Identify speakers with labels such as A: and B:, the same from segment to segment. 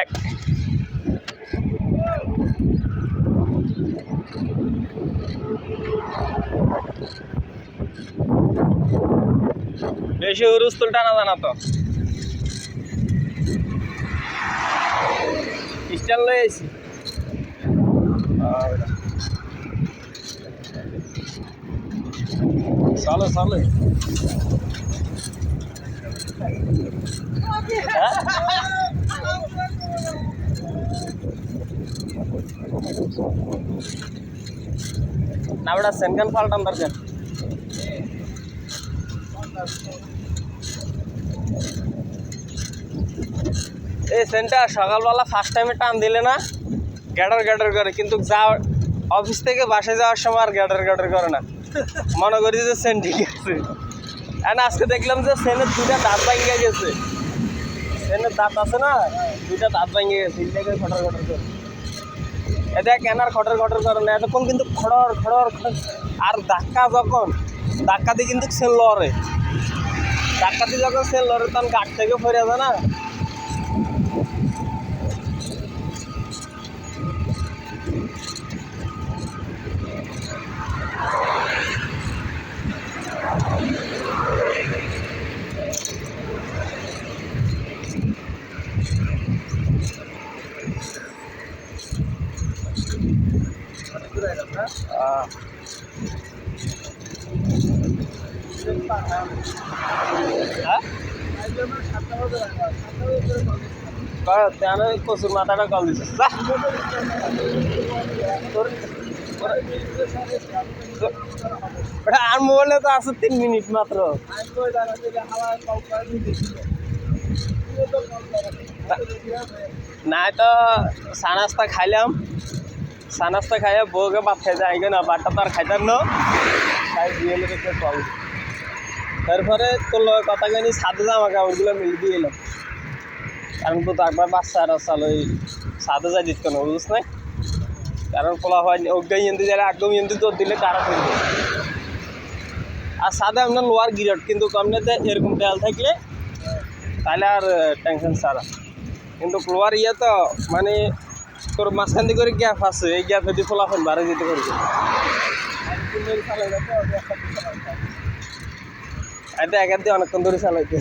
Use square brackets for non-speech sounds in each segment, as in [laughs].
A: এক বেশি হুরুস্তুল টানা জানা তো। স্টাইল লয়ে আইছি। চলো চলো। এই সকালবেলা ফার্স্ট টাইমে টান দিলে না গ্যাডার গ্যাডার করে, কিন্তু যা অফিস থেকে বাসে যাওয়ার সময় আর গ্যাডার গ্যাডার করে না। মনে করি যে সেন ঠিক আছে। আর আজকে দেখলাম যে সেনের দুইটা দাঁত ভাঙিয়ে গেছে। সেনের দাঁত আছে না, দুইটা দাঁত ভাঙিয়ে গেছে খটর খটর করে। এটা এনার খটর খটর করে না এতক্ষণ কিন্তু খড়র খড়র আর ধাক্কা যখন, ধাক্কা দিয়ে কিন্তু সেল লড়ে। ধাক্কা দিয়ে যখন সেল লড়ে, তখন গাছ থেকে ফেরে যায় না? হ্যাঁ? ওই কচুর মাথাটা কল দিচ্ছে আর মোবাইলে তো আছে তিন মিনিট মাত্র না তো চা নাস্তা খাইলাম চা নাস্তা খাইয়া বউকে ভাত খাইতে আইগে না ভাতটা তো আর খাইতাম না খাই দিয়ে কল তারপরে তোর লগে কথা জানি সাদে জামা কাপড়গুলো মিল দিয়ে এলাম কারণ তো একবার বাচ্চা চাল ওই সাদে যাই দিত না, বুঝছ নাই? কারণ পোলা হয় অজ্ঞান ইন্দি যারা একদম ইন্দি তোর দিলে কারা করবে? আর সাদে আপনার লোয়ার গিরট, কিন্তু কমনেতে এরকম তেল থাকলে তাহলে আর টেনশন সারা কিন্তু লোয়ার ইয়ে তো মানে তোর মাঝখান দিয়ে করে গ্যাপ আছে, এই গ্যাপে দিয়ে ফলাফল বাড়ে যেতে পারবে। এটা একার দিয়ে অনেকক্ষণ ধরে চালাইতে।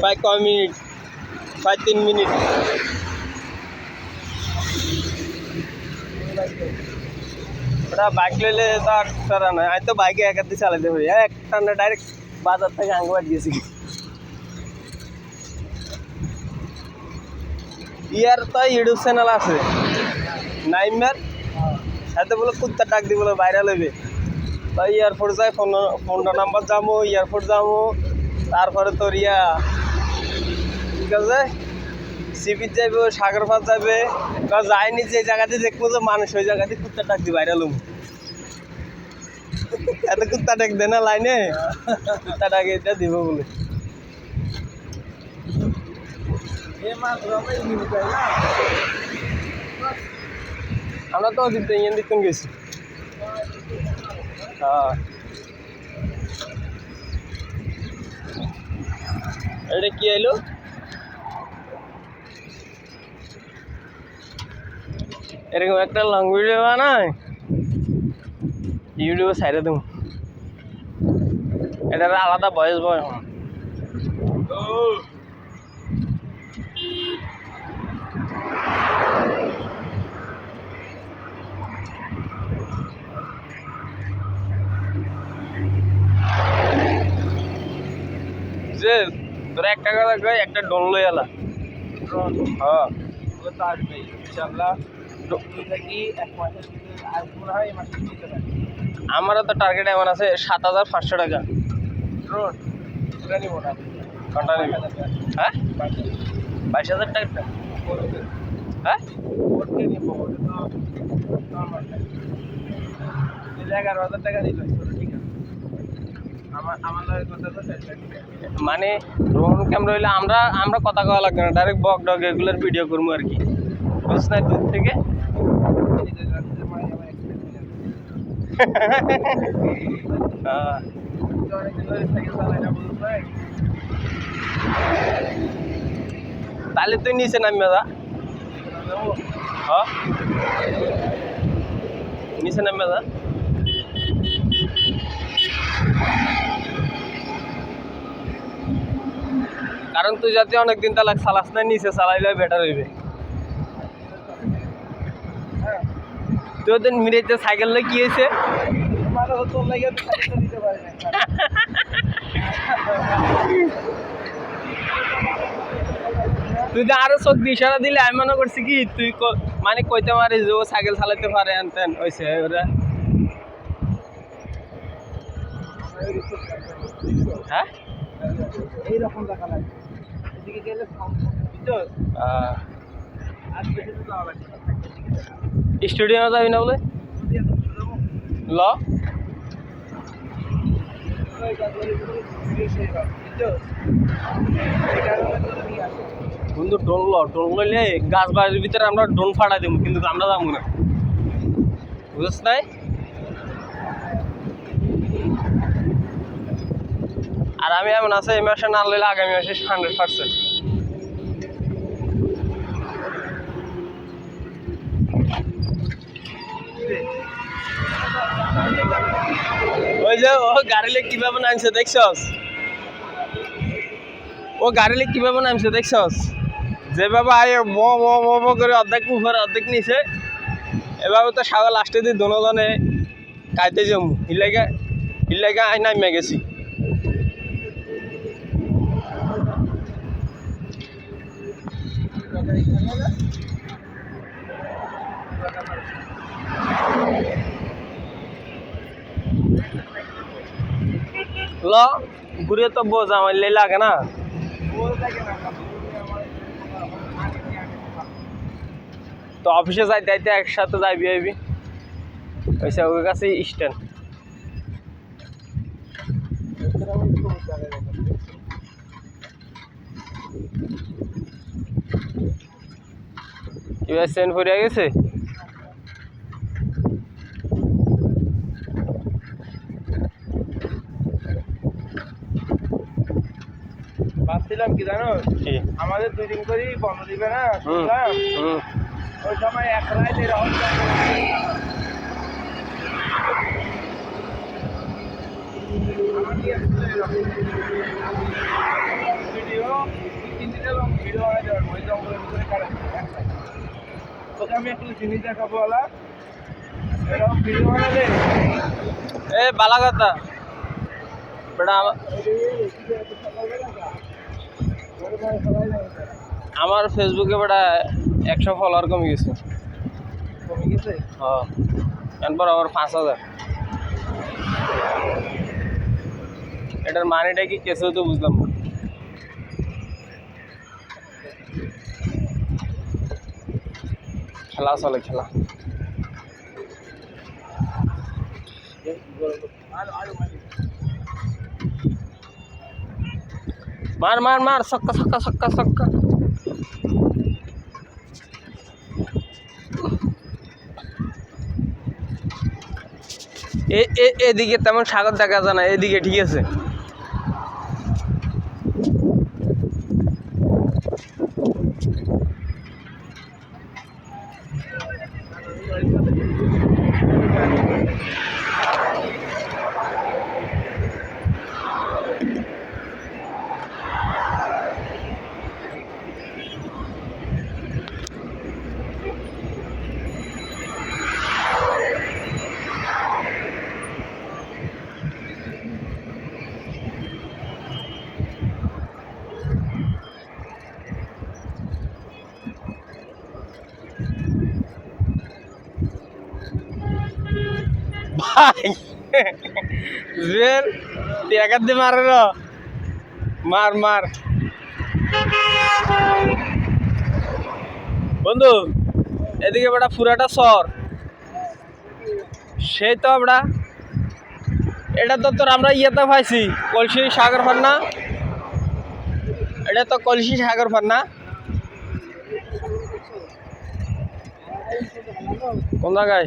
A: প্রায় কয় মিনিট? প্রায় তিন মিনিট। ওটা বাইক লইলে তো আর করা নয়। আমি তো বাইকে একার দিয়ে চালাইতে পারি। একটা না ডাইরেক্ট বাজার থেকে আঙ্গুয়ার দিয়েছি। ইয়ার তো ইউটিউব চ্যানেল আছে। নাইমের বলে কুত্তা ডাক দি বলে হইবে। তো এয়ারপোর্ট যাই ফোন, ফোনটা নাম্বার যাব এয়ারপোর্ট যাব তারপরে তোর ইয়া ঠিক আছে সিবিচ যাইব সাগর পাত যাবে বা যায়নি যে জায়গাতে, দেখব যে মানুষ ওই জায়গাতে কুত্তা ডাক দি ভাইরাল হব এত কুত্তা ডাক দে না লাইনে? কুত্তা ডাক এটা দিব বলে। আমরা তো দিয়ে ইয়ান দিকন গেছি। এটা কি আইলো এরকম একটা লং ভিডিও বানায়। ইউটিউবে সাইডে দেবো। এটার আলাদা বয়স বয় যে তোরা একটা কথা কই একটা ডোন লই হ্যাঁ। আমারও তো টার্গেট এমন আছে সাত হাজার পাঁচশো টাকা। নিবি হ্যাঁ? বাইশ হাজার টাকা। হ্যাঁ?
B: এগারো হাজার টাকা দিল ঠিক আছে আমার আমার লগে কথা তো
A: মানে ড্রোন ক্যামেরা হইলে আমরা আমরা কথা কওয়া লাগবে না ডাইরেক্ট বক ডগ এগুলোর ভিডিও করব আর কি। বুঝছ না দূর থেকে? [laughs] তাহলে তুই নিচে নামবে দা হ্যাঁ? নিচে নামবে না কারণ তুই যাতে অনেকদিন তালাক চালাস না নিচে চালাইলে বেটার হইবে। তুই ওদের মিরাইতে সাইকেল লই কি হয়েছে?
B: পারি না
A: তুই তো আরও চোখ ইশারা দিলে, আমি মনে করছি কি, তুই মানে কইতে পারিস যে ও সাইকেল চালাতে পারে আনতেন ওইসে ওরা। হ্যাঁ?
B: এইরকম দেখা লাগে
A: স্টেডিয়ামে যাবি না বলে? ল। বন্ধু ড্রোন ল ড্রোন লইলে গাছ বাড়ির ভিতরে আমরা ড্রোন ফাটাই দেবো কিন্তু আমরা যাব না। বুঝছ নাই? আমি এমন আছে, এই মাসে না লইলে আগামী মাসে হান্ড্রেড পার্সেন্ট ওই যে, ও গাড়িলে কীভাবে নামছে দেখছস? ও গাড়িলে কীভাবে নামছে দেখছস? যেভাবে আয় ব ব ব ব করে অর্ধেক উপরে, অর্ধেক নিচে, এভাবে তো সাগর লাস্টে দিয়ে দোনোজনে কাইতে জমু ইলাইগা ইলাইগা আই নামে গেছি। ল, ঘুরে তো বোঝ আমার লাগে না। তো অফিসে যাইতে যাইতে একসাথে যাইবি আইবি ওইসে ওর কাছে স্ট্যান্ড এবার সেন্ড ফুরিয়ে গেছে?
B: ভাবছিলাম কি জানো? আমাদের দুই দিন করেই বন্ধ দিবে না ওই সময় এক রাত এরকম ভিডিও তিন দিনের ভিডিও দেওয়ার ওই জঙ্গলের ভিতরে তোকে আমি একটা জিনিস দেখাবো বলা এরকম ভিডিও বানালে?
A: এ বালা কথা বেটা আমা- আমার ফেসবুকে বেটা একশো ফলোয়ার কমে গেছে।
B: কমে গেছে?
A: হ্যাঁ। এরপর আবার পাঁচ হাজার। এটার মানেটা কি কেসেও তো বুঝলাম না। খেলা চলে খেলা। মার মার মার সক্কা সক্কা সক্কা সক্কা এদিকে তেমন সাগর দেখা যায় না, এদিকে ঠিক আছে। ভাই তুই একার দিয়ে মার মার মার। বন্ধু, এদিকে বেটা পুরাটা সর। সেই তো আমরা। এটা তো তোর আমরা ইয়েতে পাইছি কলসি সাগর ফার না? এটা তো কলসি সাগর ফার না? কোন জায়গায়?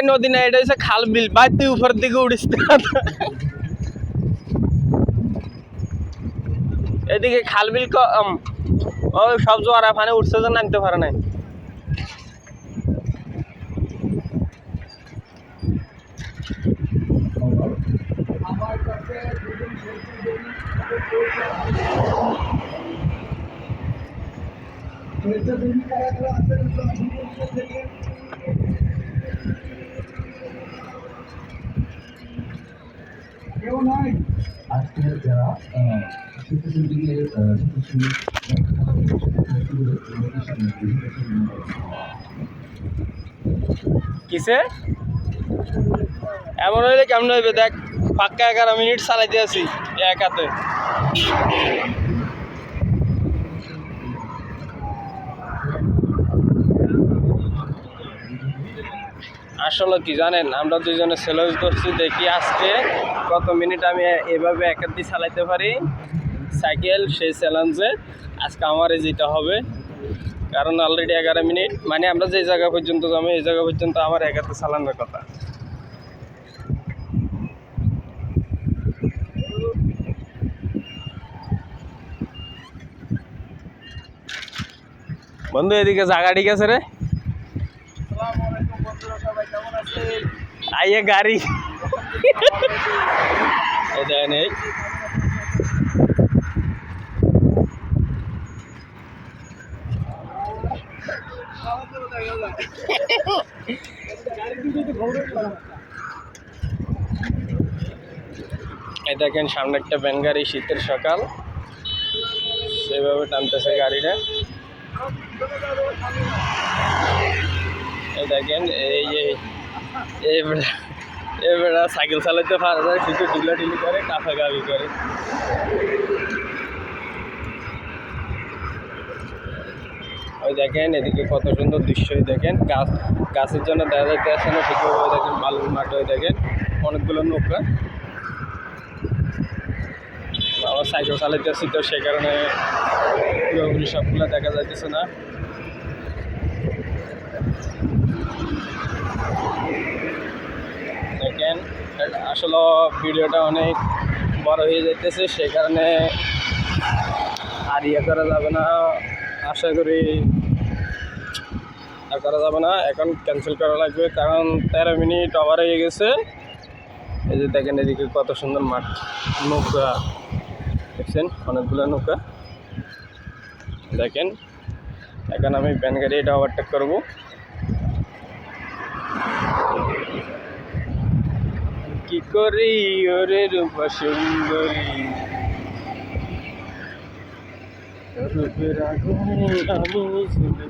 A: এই নদী না এটা হচ্ছে খাল বিল। বাই তুই উপর দিকে উড়িস এদিকে খাল বিল ওই সব জোয়ার ফানে উঠছে যে নামতে পারে নাই।
C: আজকের
A: কিসে এমন হইলে কেমন হইবে? দেখ, পাক্কা এগারো মিনিট চালাইতে আছি একাতে আসলে কি জানেন, আমরা দুজনে চ্যালেঞ্জ করছি দেখি আজকে কত মিনিট আমি এভাবে একাতি চালাইতে পারি। সাইকেল সেই চ্যালেঞ্জে আজকে আমারে যেটা হবে। কারণ অলরেডি এগারো মিনিট। মানে আমরা যে জায়গা পর্যন্ত যাব এই জায়গা পর্যন্ত আমার একাতে চালানোর কথা। বন্ধু এদিকে জায়গা ঠিক আছে রে? আইয়ে গাড়ি। এটা নেই এই দেখেন, সামনে একটা ভ্যান গাড়ি, শীতের সকাল। সেভাবে টানতেছে গাড়িটা। এই দেখেন, এই যে এই বেড়া সাইকেল চালাতে পারে না ঢিলা ঢিলি করে, কাফা গাবি করে। ওই দেখেন, এদিকে কত সুন্দর দৃশ্যই দেখেন, গাছ, গাছের জন্য দেখা যাইতে আসে না ঠিকভাবে দেখেন বালুর মাঠে দেখেন, অনেকগুলো নৌকা। আমার সাইকেল চালাইতেছি তো, সে কারণে সবগুলো দেখা যাইতেছে না। দেখেন। আসলে ভিডিওটা অনেক বড় হয়ে যাইতেছে সে কারণে আর ইয়ে করা যাবে না। আশা করি আর করা যাবে না। এখন ক্যান্সেল করা লাগবে, কারণ তেরো মিনিট ওভার হয়ে গেছে। এই যে দেখেন এদিকে কত সুন্দর মাঠ, নৌকা। দেখছেন? অনেকগুলো নৌকা। দেখেন? এখন আমি ভ্যান গাড়ি এটা ওভারটেক করব। কি করি? ওরে রূপা সুন্দরী। রূপের আগুনে আমি সুন্দর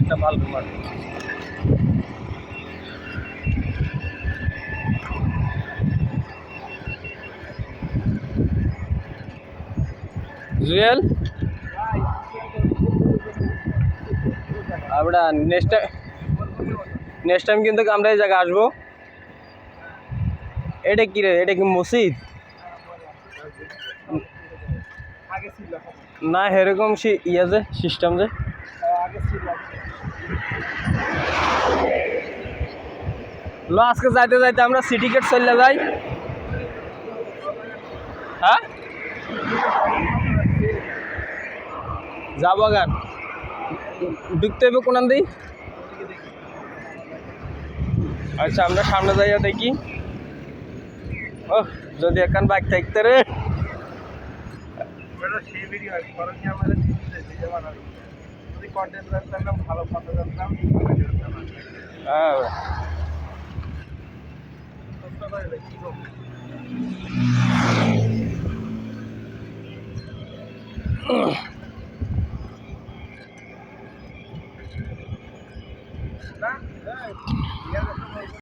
A: একটা মাঠ জুয়েল আমরা নেক্সট টাইম নেক্সট টাইম কিন্তু আমরা এই জায়গায় আসব। এটা কি রে? এটা কি মসজিদ? না, এরকম ইয়ে যে সিস্টেম যে ল, আজকে যাইতে যাইতে আমরা সিটি গেট চলে যাই। হ্যাঁ? যাব বাগান। ঢুকতে হবে কোনান দিই আচ্ছা আমরা সামনে যাইয়া দেখি। ও যদি এখান বাইক থাকতে রে।
B: ওটা সেই 来，来 rồi.